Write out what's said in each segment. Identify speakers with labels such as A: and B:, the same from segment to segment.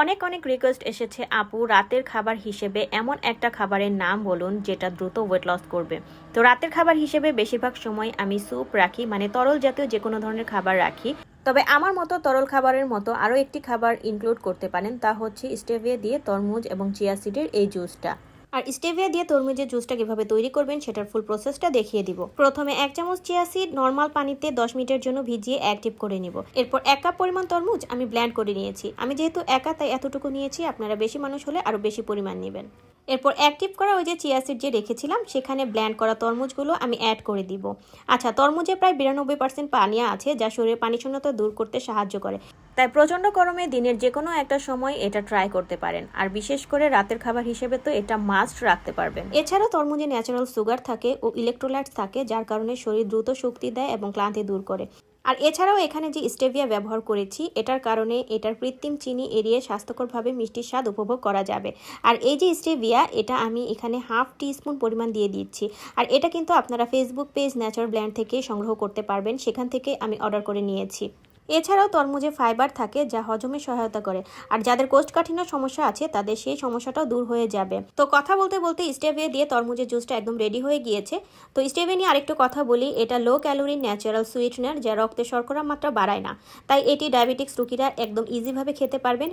A: অনেক অনেক রিকোয়েস্ট এসেছে। আপু, রাতের খাবার হিসেবে এমন একটা খাবারের নাম বলুন যেটা দ্রুত ওয়েট লস করবে। তো রাতের খাবার হিসেবে বেশিরভাগ সময় আমি স্যুপ রাখি মানে তরল জাতীয় যে কোনো ধরনের খাবার রাখি। তবে আমার মতো তরল খাবারের মতো আরও একটি খাবার ইনক্লুড করতে পারেন, তা হচ্ছে স্টেভিয়া দিয়ে তরমুজ এবং চিয়া সিডের এই জুসটা আর স্টেভিয়া দিয়ে তরমুজের জুসটা কীভাবে তৈরি করবেন সেটার ফুল প্রসেসটা দেখিয়ে দিব। প্রথমে এক চামচ চিয়া সিড নর্মাল পানিতে দশ মিনিটের জন্য ভিজিয়ে অ্যাক্টিভ করে নিব। এরপর এক কাপ পরিমাণ তরমুজ আমি ব্ল্যান্ড করে নিয়েছি। আমি যেহেতু একা, তাই এতটুকু নিয়েছি, আপনারা বেশি মানুষ হলে আরও বেশি পরিমাণ নেবেন। এরপর অ্যাক্টিভ করা ওই যে চিয়া সিড যে রেখেছিলাম, সেখানে ব্ল্যান্ড করা তরমুজগুলো আমি অ্যাড করে দিব। আচ্ছা তরমুজে প্রায় বিরানব্বই পার্সেন্ট পানি আছে, যা শরীরের পানি শূন্যতা দূর করতে সাহায্য করে। তাই প্রচণ্ড গরমে দিনের যে কোনো একটা সময় এটা ট্রাই করতে পারেন। আর বিশেষ করে রাতের খাবার হিসেবে তো এটা মাস্ট রাখতে পারবেন। এছাড়া তরমুজে ন্যাচারাল সুগার থাকে ও ইলেকট্রোলাইটস থাকে, যার কারণে শরীর দ্রুত শক্তি দেয় এবং ক্লান্তি দূর করে। আর এছাড়াও এখানে যে স্টেভিয়া ব্যবহার করেছি, এটার কারণে এটার কৃত্রিম চিনি এড়িয়ে স্বাস্থ্যকরভাবে মিষ্টির স্বাদ উপভোগ করা যাবে। আর এই যে স্টেভিয়া এটা আমি এখানে হাফ টিস্পুন পরিমাণ দিয়ে দিচ্ছি। আর এটা কিন্তু আপনারা ফেসবুক পেজ ন্যাচারাল ব্ল্যান্ড থেকে সংগ্রহ করতে পারবেন। সেখান থেকে আমি অর্ডার করে নিয়েছি। এছাড়াও তরমুজে ফাইবার থাকে, যা হজমে সহায়তা করে। আর যাদের কোষ্ঠকাঠিন্য সমস্যা আছে, তাদের সেই সমস্যাটাও দূর হয়ে যাবে। তো কথা বলতে বলতে স্টেভিয়া দিয়ে তরমুজের জুসটা একদম রেডি হয়ে গিয়েছে। তো স্টেভিয়া নিয়ে আরেকটু কথা বলি। এটা লো ক্যালোরি ন্যাচারাল সুইটনার যা রক্তে শর্করা মাত্রা বাড়ায় না। তাই এটি ডায়াবেটিক্স রুকিরা একদম ইজিভাবে খেতে পারবেন।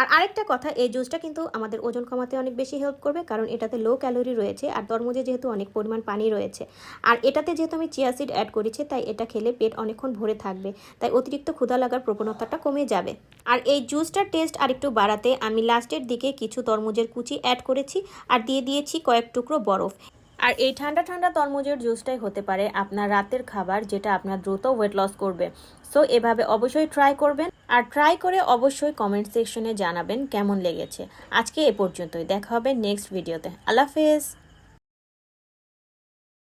A: আর আরেকটা কথা, এই জুসটা কিন্তু আমাদের ওজন কমাতে অনেক বেশি হেল্প করবে, কারণ এটাতে লো ক্যালোরি রয়েছে আর তরমুজে যেহেতু অনেক পরিমাণ পানি রয়েছে। আর এটাতে যেহেতু আমি চিয়া সিড অ্যাড করেছি, তাই এটা খেলে পেট অনেকক্ষণ ভরে থাকবে, তাই অতিরিক্ত ক্ষুধা লাগার প্রবণতাটা কমে যাবে। আর এই জুসটার টেস্ট আরেকটু বাড়াতে, আমি লাস্টের দিকে কিছু তরমুজের কুচি অ্যাড করেছি, আর দিয়ে দিয়েছি কয়েক টুকরো বরফ। আর এই ঠান্ডা ঠান্ডা তরমুজের জুসটাই হতে পারে আপনার রাতের খাবার যেটা আপনার দ্রুত ওয়েট লস করবে। সো এভাবে অবশ্যই ট্রাই করবেন। আর ট্রাই করে অবশ্যই কমেন্ট সেকশনে জানাবেন কেমন লেগেছে। আজকে এ পর্যন্তই। দেখা হবে নেক্সট ভিডিওতে আল্লাহ হাফেজ।